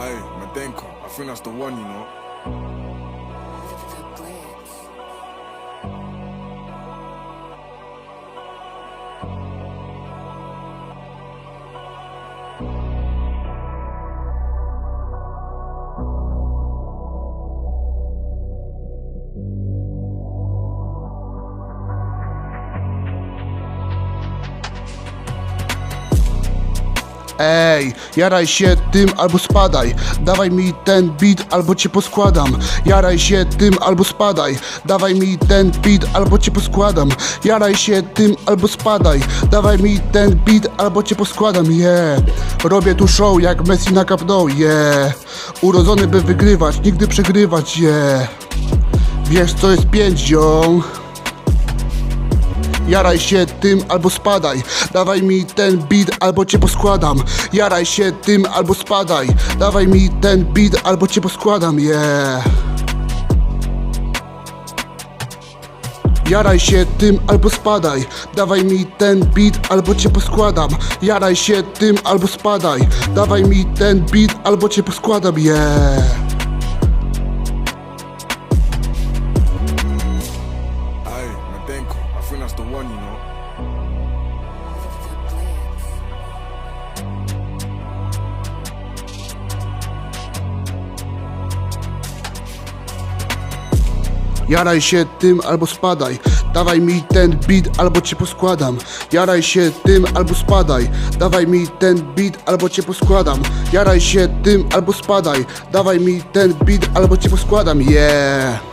Aye, Madenko. I think that's the one, you know. Ej, jaraj się tym albo spadaj. Dawaj mi ten beat albo cię poskładam. Jaraj się tym albo spadaj. Dawaj mi ten beat albo cię poskładam. Jaraj się tym albo spadaj. Dawaj mi ten beat albo cię poskładam. Yeah, robię tu show jak Messi na Camp Nou. Yeah, urodzony by wygrywać, nigdy przegrywać. Yeah, wiesz co jest pięćdzią Jaraj się tym albo spadaj. Dawaj mi ten beat albo cię poskładam. Jaraj się tym albo spadaj. Dawaj mi ten beat albo cię poskładam Yeah. Jaraj się tym albo spadaj. Dawaj mi ten beat albo cię poskładam. Jaraj się tym albo spadaj. Dawaj mi ten beat albo cię poskładam Yeah that's the one, you know. Jaraj się tym albo spadaj. Dawaj mi ten beat albo cię poskładam. Jaraj się tym albo spadaj. Dawaj mi ten beat albo cię poskładam. Jaraj się tym albo spadaj. Dawaj mi ten beat albo cię poskładam. Yeah